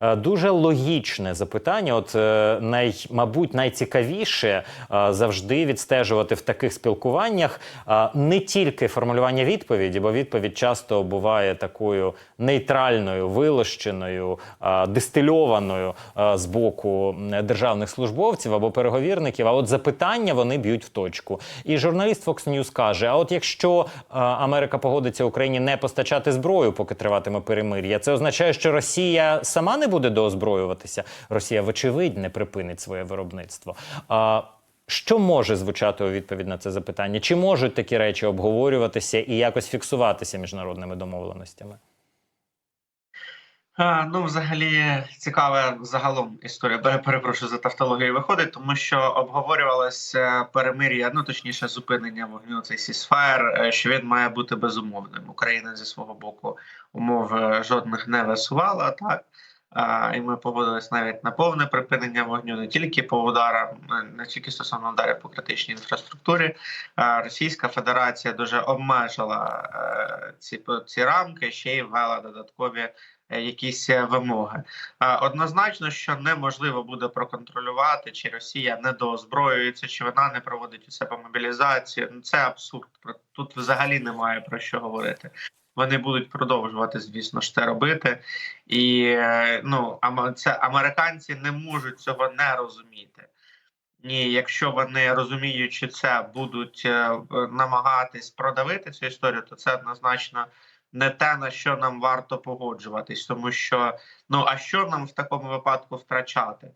Е, Дуже логічне запитання. От е, най, мабуть, найцікавіше е, завжди відстежувати в таких спілкуваннях не тільки формулювання відповіді, бо відповідь часто буває такою нейтральною, вилощеною, дистильованою з боку державних службовців або переговірників. А от запитання вони б'ють в точку. І журналіст Fox News каже: а от якщо Америка погодиться Україні не постачати зброю, поки триватиме перемир'я, це означає, що Росія сама не буде доозброюватися. Росія, вочевидь, не припинить своє виробництво. А що може звучати у відповідь на це запитання? Чи можуть такі речі обговорюватися і якось фіксуватися міжнародними домовленостями? А, ну, взагалі, цікава загалом історія. Перепрошую за тавтологію виходить, тому що обговорювалося перемир'я, ну точніше, зупинення вогню цей сісфаєр, що він має бути безумовним. Україна зі свого боку умов е, жодних не висувала, так. І ми погодились навіть на повне припинення вогню не тільки по ударам, не тільки стосовно ударів по критичній інфраструктурі. Російська Федерація дуже обмежила е, ці, ці рамки, ще й ввела додаткові е, якісь е, вимоги. Однозначно, що неможливо буде проконтролювати, чи Росія не доозброюється, чи вона не проводить у себе мобілізацію. Ну це абсурд. Тут взагалі немає про що говорити. Вони будуть продовжувати, звісно ж, це робити, і е, ну це американці не можуть цього не розуміти. Ні, якщо вони розуміючи це, будуть е, намагатись продавити цю історію, то це однозначно не те, на що нам варто погоджуватись, тому що ну а що нам в такому випадку втрачати?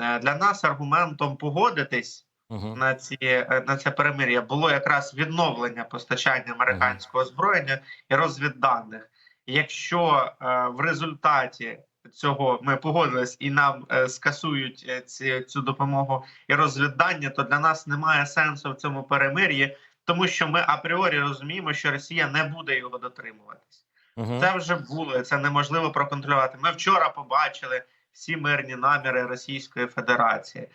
Е, Для нас аргументом погодитись Угу. на ці е, на це перемир'я було якраз відновлення постачання американського озброєння і розвідданих. Якщо е, в результаті цього ми погодились і нам е, скасують е, ці, цю допомогу і розвіддання, то для нас немає сенсу в цьому перемир'ї, тому що ми апріорі розуміємо, що Росія не буде його дотримуватись. Угу. Це вже було, це неможливо проконтролювати. Ми вчора побачили всі мирні наміри Російської Федерації.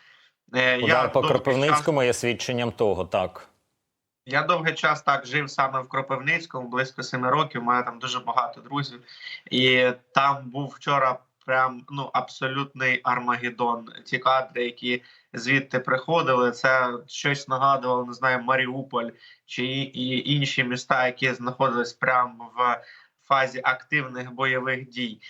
Е, Удар по довгий час- Кропивницькому є свідченням того, так. я довгий час так жив саме в Кропивницькому, близько семи років. Маю там дуже багато друзів, і там був вчора прям ну абсолютний Армагеддон. Ті кадри, які звідти приходили, це щось нагадувало, не знаю, Маріуполь чи і інші міста, які знаходились прямо в фазі активних бойових дій.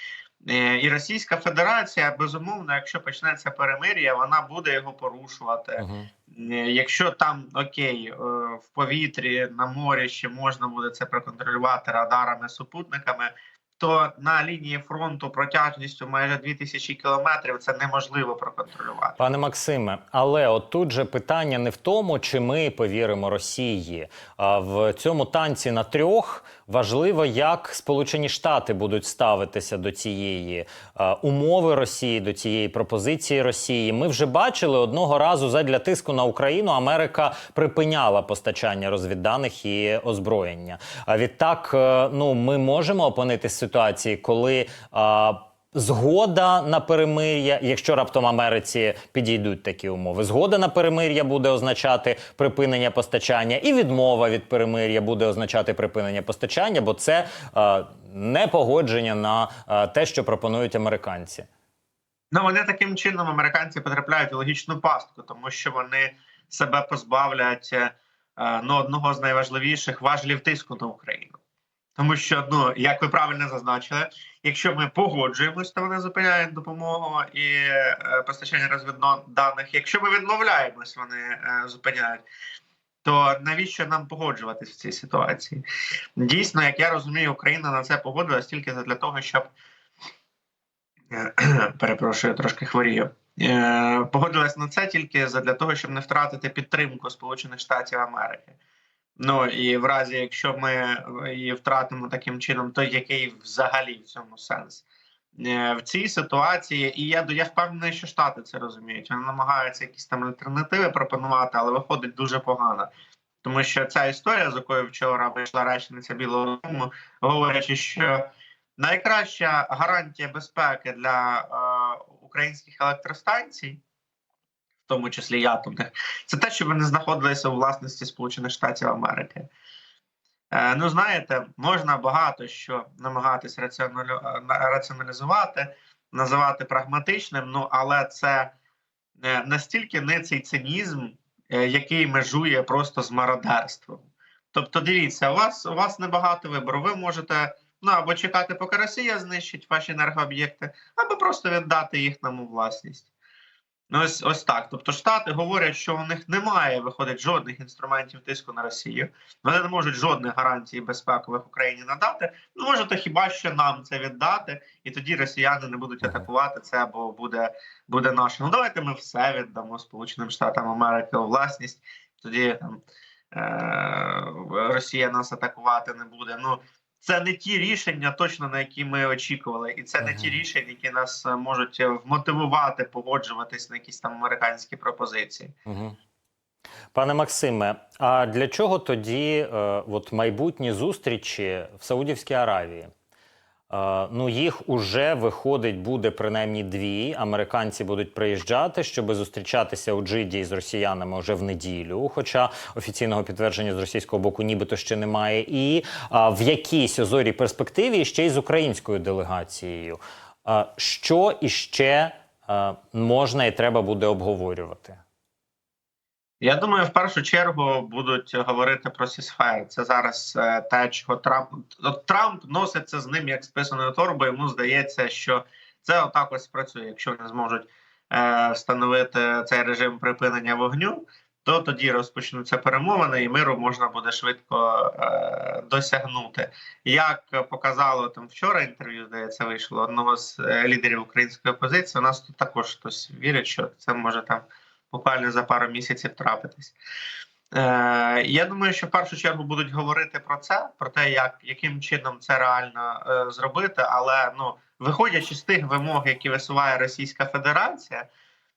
Е, І Російська Федерація, безумовно, якщо почнеться перемир'я, вона буде його порушувати. Е, Якщо там окей, е, в повітрі на морі ще можна буде це проконтролювати радарами, супутниками, то на лінії фронту протяжністю майже 2000 кілометрів це неможливо проконтролювати. Пане Максиме, але от тут же питання не в тому, чи ми повіримо Росії. А в цьому танці на трьох важливо, як Сполучені Штати будуть ставитися до цієї е, умови Росії, до цієї пропозиції Росії. Ми вже бачили одного разу задля тиску на Україну. Америка припиняла постачання розвідданих і озброєння. А відтак, е, ну ми можемо опинитися в ситуації, коли. е, Згода на перемир'я, якщо раптом Америці підійдуть такі умови, згода на перемир'я буде означати припинення постачання, і відмова від перемир'я буде означати припинення постачання, бо це е, не погодження на е, те, що пропонують американці. Ну вони таким чином американці потрапляють у логічну пастку, тому що вони себе позбавлять е, ну, одного з найважливіших важелів тиску на Україну. Тому що, ну як ви правильно зазначили, якщо ми погоджуємось, то вони зупиняють допомогу і е, постачання розвідданих. Якщо ми відмовляємось, вони е, зупиняють. То навіщо нам погоджуватись в цій ситуації? Дійсно, як я розумію, Україна на це погодилась тільки для того, щоб Е, перепрошую, трошки хворію. Е, Погодилась на це тільки для того, щоб не втратити підтримку Сполучених Штатів Америки. Ну і в разі, якщо ми її втратимо таким чином, то який взагалі в цьому сенс? Е, В цій ситуації, і я я впевнений, що Штати це розуміють. Вони намагаються якісь там альтернативи пропонувати, але виходить дуже погано. Тому що ця історія, з якою вчора вийшла речниця Білого Дому, говорячи, що найкраща гарантія безпеки для е, українських електростанцій, в тому числі й атомних, це те, що вони знаходилися у власності Сполучених Штатів Америки. Е, ну, знаєте, можна багато що намагатись раціоналю- раціоналізувати. називати прагматичним. Ну але це е, настільки не цей цинізм, е, який межує просто з мародерством. Тобто, дивіться, у вас у вас небагато вибору. Ви можете ну або чекати, поки Росія знищить ваші енергооб'єкти, або просто віддати їх нам у власність. Ну, ось ось так. Тобто, Штати говорять, що у них немає, виходить, жодних інструментів тиску на Росію. Вони не можуть жодних гарантій безпекових Україні надати. Ну, можете хіба що нам це віддати, і тоді росіяни не будуть атакувати це, або буде, буде наше. Ну давайте ми все віддамо Сполученим Штатам Америки у власність. Тоді там е- Росія нас атакувати не буде. Ну це не ті рішення, точно на які ми очікували, і це не ті рішення, які нас е, можуть е, вмотивувати погоджуватись на якісь там американські пропозиції. Угу. Пане Максиме, а для чого тоді е, от майбутні зустрічі в Саудівській Аравії? Е, ну, їх уже виходить, буде принаймні дві. Американці будуть приїжджати, щоб зустрічатися у Джиді з росіянами вже в неділю. Хоча офіційного підтвердження з російського боку нібито ще немає. І а, в якійсь озорій перспективі ще й з українською делегацією. А, що іще е, можна і треба буде обговорювати? Я думаю, в першу чергу будуть говорити про сісфер. Це зараз е, те, чого Трамп от Трамп носиться з ним як з писаною. Йому здається, що це отак ось спрацює. Якщо вони зможуть е, встановити цей режим припинення вогню, то тоді розпочнуться перемовини, і миру можна буде швидко е, досягнути. Як показало там вчора інтерв'ю, здається, вийшло одного з е, лідерів української опозиції. У нас тут також хтось вірить, що це може там буквально за пару місяців трапитись. Е, я думаю, що в першу чергу будуть говорити про це, про те, як яким чином це реально е, зробити. Але ну, виходячи з тих вимог, які висуває Російська Федерація,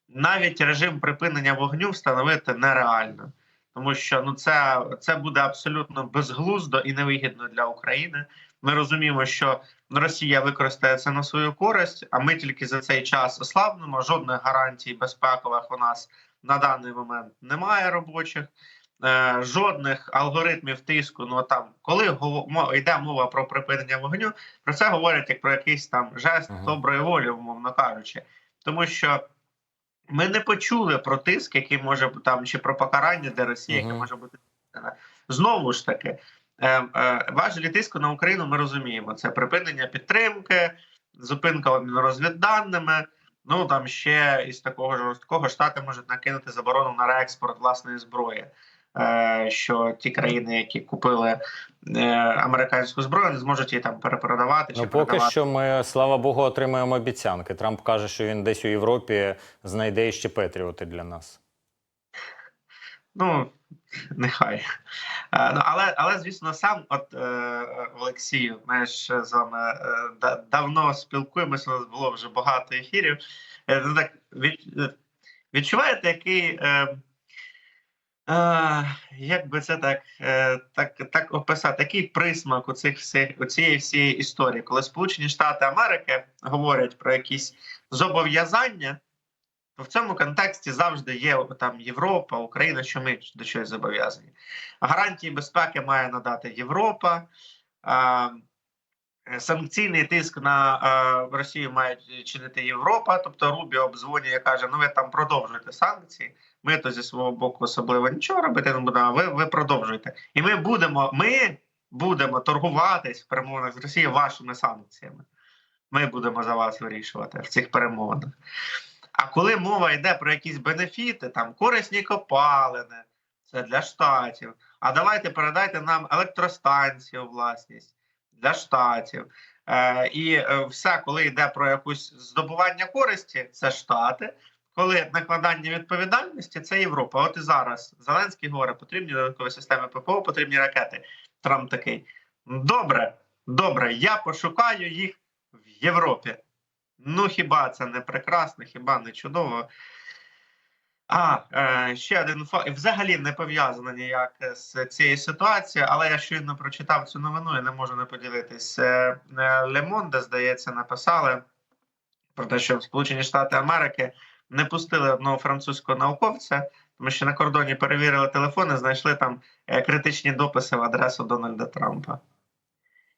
навіть режим припинення вогню встановити нереально. Тому що ну це, це буде абсолютно безглуздо і невигідно для України. Ми розуміємо, що Росія використає це на свою користь, а ми тільки за цей час ослабнемо. Жодних гарантій безпекових у нас на даний момент немає робочих. Е, жодних алгоритмів тиску. Ну там, коли йде мова про припинення вогню, про це говорять як про якийсь там жест доброї волі, умовно кажучи, тому що ми не почули про тиск, який може там чи про покарання для Росії, яке може бути знову ж таки. Е, е, важелі тиску на Україну ми розуміємо. Це припинення підтримки, зупинка обміну розвідданими. Ну там ще із такого жорсткого штати можуть накинути заборону на реекспорт власної зброї. Е, що ті країни, які купили американську зброю, не зможуть її там перепродавати чи Ну, поки продавати. що ми, слава Богу, отримуємо обіцянки. Трамп каже, що він десь у Європі знайде іще Петріоти для нас. Ну нехай. Е, ну, але, але звісно, сам от е, Олексію, ми ж з вами е, да- давно спілкуємося. У нас було вже багато ефірів. Ну, так від, відчуваєте, який. Е, як би це так, так, так описати, який присмак у цих всіх у цієї всієї історії, коли Сполучені Штати Америки говорять про якісь зобов'язання, в цьому контексті завжди є там Європа, Україна, що ми до чогось зобов'язані. Гарантії безпеки має надати Європа. Е, Санкційний тиск на е, Росію має чинити Європа. Тобто Рубіо обдзвонює і каже: ну ви там продовжуєте санкції. Ми то зі свого боку особливо нічого робити не будемо. Ви, ви продовжуєте. І ми будемо, ми будемо торгуватись в перемовинах з Росією вашими санкціями. Ми будемо за вас вирішувати в цих перемовинах. А коли мова йде про якісь бенефіти, там корисні копалини, це для штатів. А давайте передайте нам електростанцію власність для штатів. Е, і е, все, коли йде про якусь здобування користі, це штати. Коли накладання відповідальності, це Європа. От і зараз Зеленський говорить, потрібні додаткові системи ППО, потрібні ракети. Трамп такий. Добре, добре, я пошукаю їх в Європі. Ну хіба це не прекрасно, хіба не чудово? А, е, ще один факт. Взагалі не пов'язано ніяк з цією ситуацією, але я щойно прочитав цю новину і не можу не поділитись. Е, е, Лемонде, здається, написали про те, що Сполучені Штати Америки не пустили одного французького науковця, тому що на кордоні перевірили телефони, знайшли там е, критичні дописи в адресу Дональда Трампа.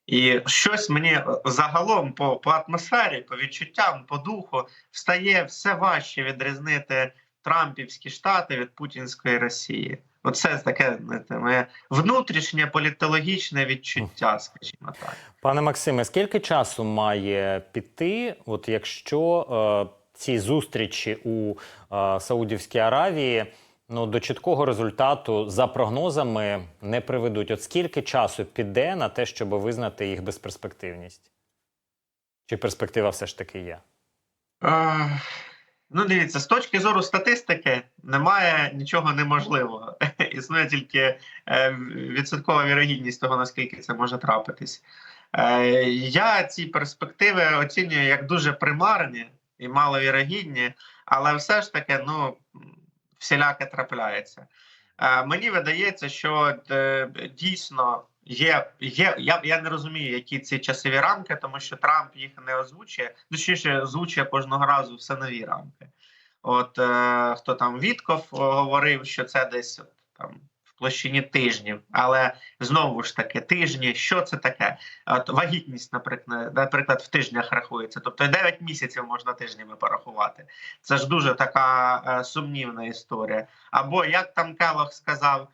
І щось мені загалом по, по атмосфері, по відчуттям, по духу стає все важче відрізнити Трампівські штати від Путінської Росії. Оце таке знаєте, моє внутрішнє політологічне відчуття, скажімо так. Пане Максиме, скільки часу має піти, от якщо е, ці зустрічі у е, Саудівській Аравії ну, до чіткого результату за прогнозами не приведуть? От скільки часу піде на те, щоб визнати їх безперспективність? Чи перспектива все ж таки є? Ну, дивіться, з точки зору статистики немає нічого неможливого. Існує тільки е, відсоткова вірогідність того, наскільки це може трапитись. Е, я ці перспективи оцінюю як дуже примарні і маловірогідні, але все ж таки, ну, всіляке трапляється. Е, мені видається, що е, дійсно є. є я, я не розумію, які ці часові рамки, тому що Трамп їх не озвучує. Точніше, озвучує кожного разу все нові рамки. От е, хто там Вітков говорив, що це десь там площині тижнів, але знову ж таки, тижні, що це таке? От вагітність, наприклад, наприклад, в тижнях рахується. Тобто 9 місяців можна тижнями порахувати. Це ж дуже така е, сумнівна історія. Або як там Келох сказав,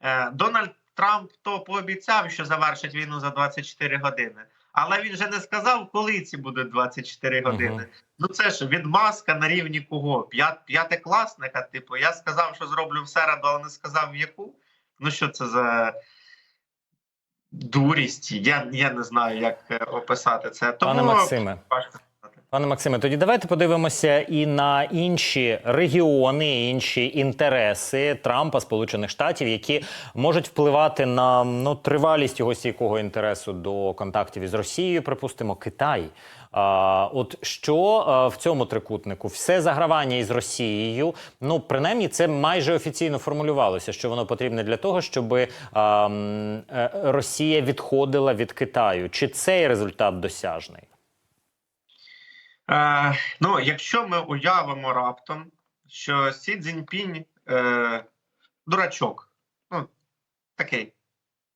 е, Дональд Трамп то пообіцяв, що завершить війну за 24 години. Але він же не сказав, коли ці будуть 24 години. Мгм. Ну це ж від маска на рівні кого? П'ят, п'ятикласника. Типу, я сказав, що зроблю в середу, але не сказав в яку. Ну що це за дурість? Я, я не знаю, як е, описати це. Тому Пане Максиме. важко. Пане Максиме, тоді давайте подивимося і на інші регіони, інші інтереси Трампа, Сполучених Штатів, які можуть впливати на ну тривалість його стійкого інтересу до контактів із Росією. Припустимо, Китай. А, от що а, в цьому трикутнику все загравання із Росією, ну принаймні, це майже офіційно формулювалося, що воно потрібне для того, щоб е, Росія відходила від Китаю. Чи цей результат досяжний? Е, ну, якщо ми уявимо раптом, що Сі Цзіньпінь е, дурачок, ну такий.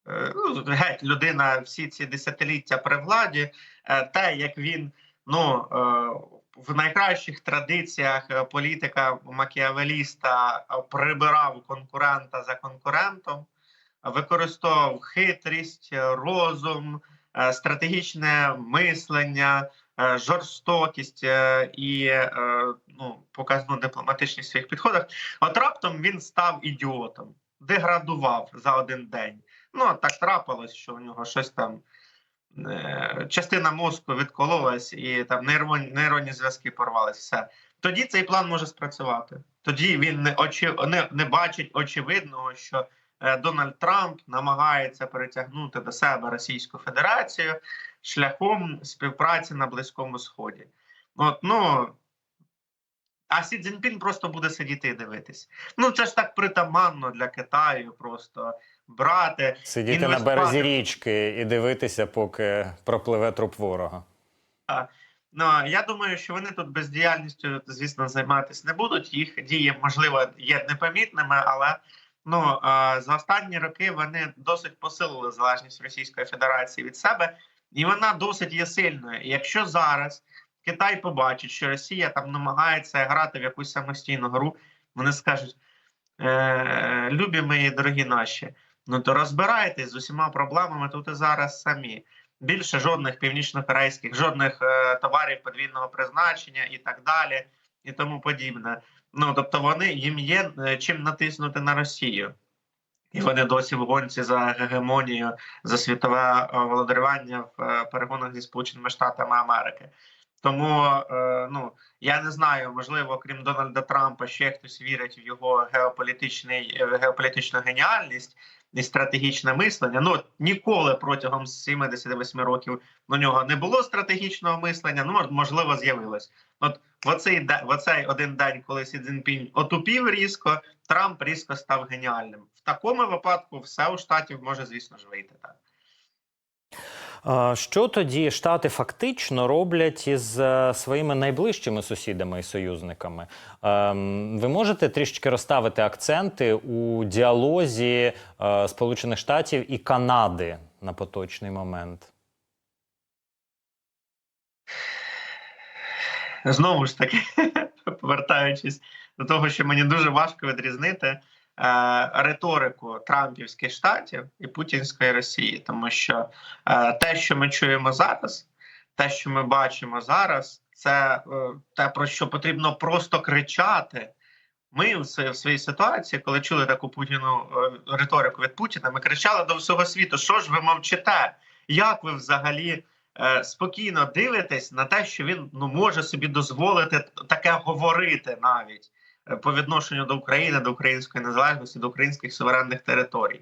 Е, ну, геть людина всі ці десятиліття при владі, е, те, як він ну, е, в найкращих традиціях е, політика Макіавеліста е, прибирав конкурента за конкурентом, використовував хитрість, розум, е, стратегічне мислення, жорстокість е, і е, ну, показну дипломатичність в своїх підходах. От раптом він став ідіотом, деградував за один день. Ну так трапилось, що у нього щось там. е, Частина мозку відкололась і там нейронні, нейронні зв'язки порвались. Все тоді цей план може спрацювати. Тоді він не очі не, не бачить очевидного, що е, Дональд Трамп намагається перетягнути до себе Російську Федерацію шляхом співпраці на Близькому Сході. От ну а Сі Цзіньпін просто буде сидіти і дивитись. Ну це ж так притаманно для Китаю, просто брати Сидіти на березі річки і дивитися, поки пропливе труп ворога. Ну я думаю, що вони тут бездіяльністю, звісно, займатися не будуть. Їх дії, можливо, є непомітними, але ну за останні роки вони досить посилили залежність Російської Федерації від себе, і вона досить є сильною. І якщо зараз Китай побачить, що Росія там намагається грати в якусь самостійну гру, вони скажуть: е, любі мої дорогі наші, ну то розбирайтесь з усіма проблемами тут і зараз самі більше жодних північно-корейських, жодних е, товарів подвійного призначення і так далі, і тому подібне. Ну тобто, вони їм є е, чим натиснути на Росію, і вони досі в гонці за гегемонію, за світове е, володарювання в е, перегонах зі Сполученими Штатами Америки. Тому е, ну я не знаю, можливо, крім Дональда Трампа, ще хтось вірить в його геополітичний геополітичну геніальність і стратегічне мислення. Ну ніколи протягом 78 років на нього не було стратегічного мислення. Ну можливо, з'явилось. От в оцей в оцей один день, коли Сі Цзіньпінь отупів різко, Трамп різко став геніальним. В такому випадку все у штатів може, звісно ж, вийти так. Що тоді Штати фактично роблять із е, своїми найближчими сусідами і союзниками? Ем, Ви можете трішечки розставити акценти у діалозі е, Сполучених Штатів і Канади на поточний момент? Знову ж таки, повертаючись до того, що мені дуже важко відрізнити риторику Трампівських штатів і Путінської Росії, тому що е, те, що ми чуємо зараз, те, що ми бачимо зараз, це е, те, про що потрібно просто кричати. Ми в своїй, ситуації, коли чули таку Путіну е, риторику від Путіна, ми кричали до всього світу: що ж ви мовчите? Як ви взагалі е, спокійно дивитесь на те, що він ну може собі дозволити таке говорити навіть е, по відношенню до України, до української незалежності, до українських суверенних територій?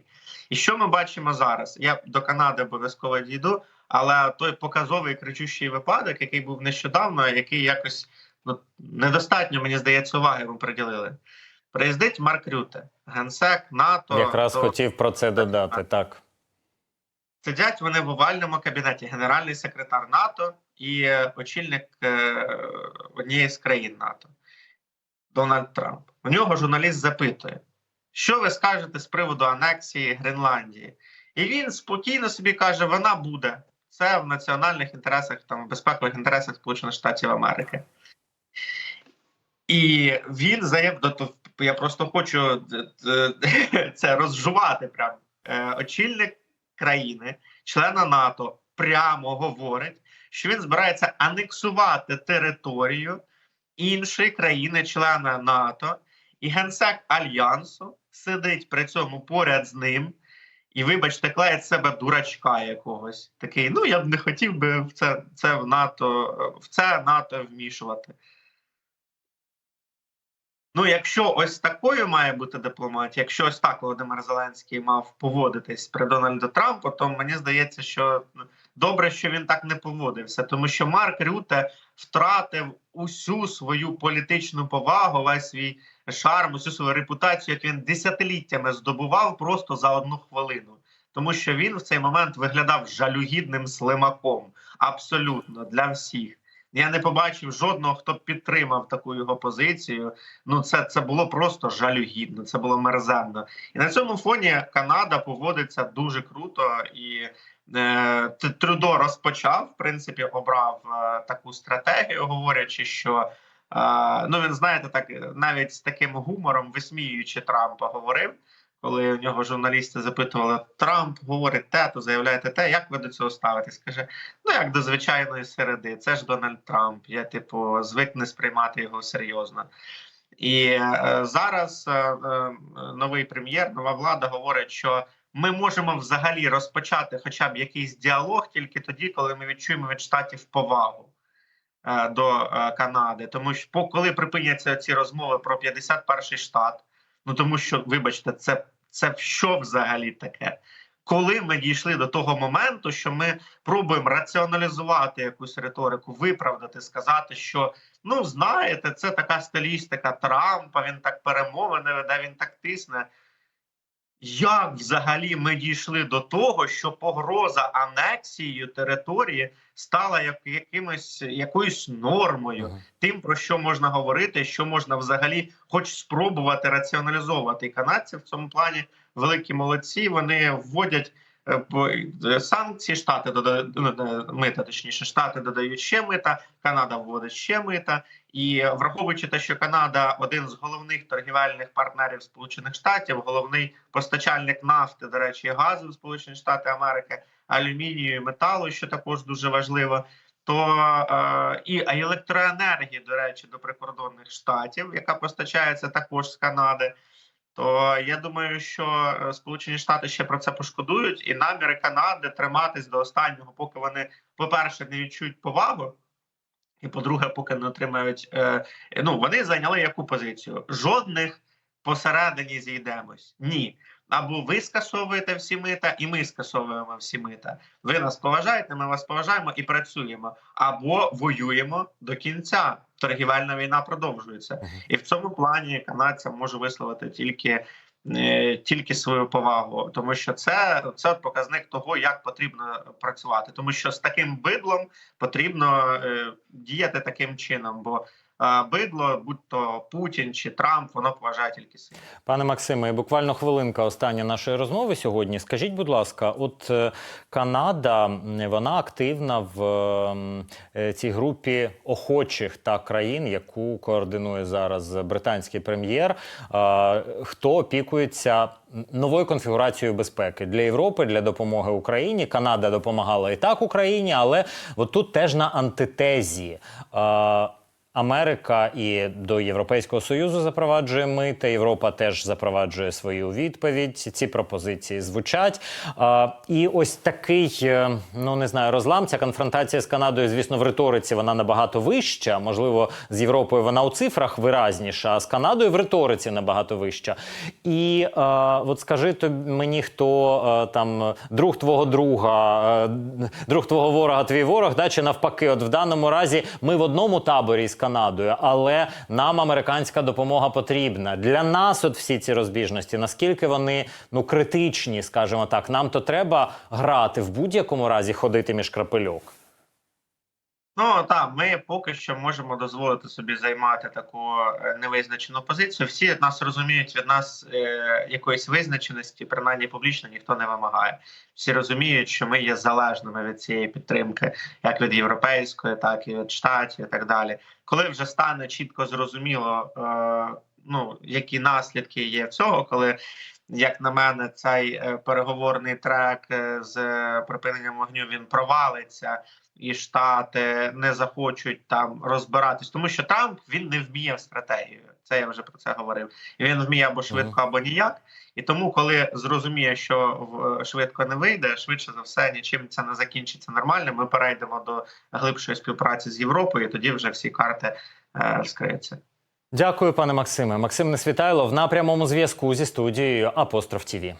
І що ми бачимо зараз? Я до Канади обов'язково дійду, але той показовий кричущий випадок, який був нещодавно, який якось ну, недостатньо, мені здається, уваги ми приділили. Приїздить Марк Рюте, генсек НАТО. Якраз до- хотів про це додати. Так. Сидять вони в овальному кабінеті, генеральний секретар НАТО і е, очільник е, однієї з країн НАТО Дональд Трамп. У нього журналіст запитує, що ви скажете з приводу анексії Гренландії? І він спокійно собі каже: вона буде. Це в національних інтересах, там в безпекових інтересах Сполучених Штатів Америки. І він заявив, я просто хочу е, е, це розжувати. Прям Е, очільник країни, члена НАТО, прямо говорить, що він збирається анексувати територію іншої країни-члена НАТО, і генсек альянсу сидить при цьому поряд з ним. І, вибачте, клеє себе дурачка якогось. Такий, ну я б не хотів би в це, це в НАТО, в це НАТО вмішувати. Ну, якщо ось такою має бути дипломатія, якщо ось так Володимир Зеленський мав поводитись при Дональду Трампу, то мені здається, що добре, що він так не поводився, тому що Марк Рюте втратив усю свою політичну повагу, весь свій шарм, усю свою репутацію, як він десятиліттями здобував просто за одну хвилину. Тому що він в цей момент виглядав жалюгідним слимаком абсолютно для всіх. Я не побачив жодного, хто підтримав таку його позицію. Ну, це, це було просто жалюгідно, це було мерзенно. І на цьому фоні Канада поводиться дуже круто і. Е, Т- Трюдо розпочав, в принципі, обрав е, таку стратегію, говорячи, що е, ну він знаєте, так навіть з таким гумором, висміюючи Трампа, говорив, коли у нього журналісти запитували: Трамп говорить те, то заявляєте те, як ви до цього ставитесь? Каже: ну як до звичайної середи, це ж Дональд Трамп. Я, типу, звик не сприймати його серйозно. І е, зараз е, новий прем'єр, нова влада говорить, що ми можемо взагалі розпочати хоча б якийсь діалог тільки тоді, коли ми відчуємо від штатів повагу е, до е, Канади. Тому що по- коли припиняться ці розмови про 51-й штат, ну тому що, вибачте, це, це що взагалі таке? Коли ми дійшли до того моменту, що ми пробуємо раціоналізувати якусь риторику, виправдати, сказати, що ну знаєте, це така стилістика Трампа, він так перемовини веде, він так тисне. Як взагалі ми дійшли до того, що погроза анексією території стала як якимось якоюсь нормою, ага. тим про що можна говорити, що можна взагалі, хоч спробувати раціоналізовувати І канадці в цьому плані великі молодці. Вони вводять санкції, штати додають е, мита, точніше, штати додають ще мита, Канада вводить ще мита. І враховуючи те, що Канада один з головних торгівельних партнерів Сполучених Штатів, головний постачальник нафти, до речі, газу Сполучені Штати Америки, алюмінію, металу, що також дуже важливо. То е, і електроенергії, до речі, до прикордонних штатів, яка постачається також з Канади. То я думаю, що е, Сполучені Штати ще про це пошкодують, і наміри Канади триматись до останнього, поки вони, по-перше, не відчують повагу, і по-друге, поки не отримають. Е, ну вони зайняли яку позицію? Жодних посередині зійдемось. Ні. Або ви скасовуєте всі мита, і ми скасовуємо всі мита. Ви нас поважаєте, ми вас поважаємо і працюємо. Або воюємо до кінця. Торгівельна війна продовжується, і в цьому плані канадцям можу висловити тільки. е, Тільки свою повагу, тому що це, це от показник того, як потрібно працювати, тому що з таким бидлом потрібно е, діяти таким чином. Бо бидло, будь то Путін чи Трамп, воно поважає тільки силу. Пане Максиме, буквально хвилинка остання нашої розмови сьогодні. Скажіть, будь ласка, от е, Канада вона активна в е, цій групі охочих та країн, яку координує зараз британський прем'єр. Хто опікується новою конфігурацією безпеки для Європи для допомоги Україні? Канада допомагала і так Україні, але от тут теж на антитезі. Америка і до Європейського союзу запроваджує мита. Європа теж запроваджує свою відповідь. Ці пропозиції звучать. А, і ось такий, е, ну не знаю, розлам. Ця конфронтація з Канадою, звісно, в риториці вона набагато вища. Можливо, з Європою вона у цифрах виразніша, а з Канадою в риториці набагато вища. І е, от скажи то мені, хто е, там друг твого друга, друг твого ворога, твій ворог, да, чи навпаки, от в даному разі ми в одному таборі з Канадою, але нам американська допомога потрібна. Для нас, от всі ці розбіжності, наскільки вони ну критичні, скажімо так, нам то треба грати в будь-якому разі, ходити між крапельок. Ну так, ми поки що можемо дозволити собі займати таку е, невизначену позицію. Всі нас розуміють від нас е, якоїсь визначеності, принаймні публічно ніхто не вимагає. Всі розуміють, що ми є залежними від цієї підтримки, як від європейської, так і від штатів, і так далі. Коли вже стане чітко зрозуміло, е, ну які наслідки є цього, коли. Як на мене, цей е, переговорний трек е, з припиненням вогню він провалиться, і Штати не захочуть там розбиратись, тому що Трамп він не вміє в стратегію. Це я вже про це говорив. І він вміє або швидко, або ніяк. І тому, коли зрозуміє, що в- швидко не вийде, швидше за все нічим це не закінчиться нормально. Ми перейдемо до глибшої співпраці з Європою. і Тоді вже всі карти е, розкриються. Дякую, пане Максиме. Максим Несвітайлов на прямому зв'язку зі студією Апостроф ТІВІ.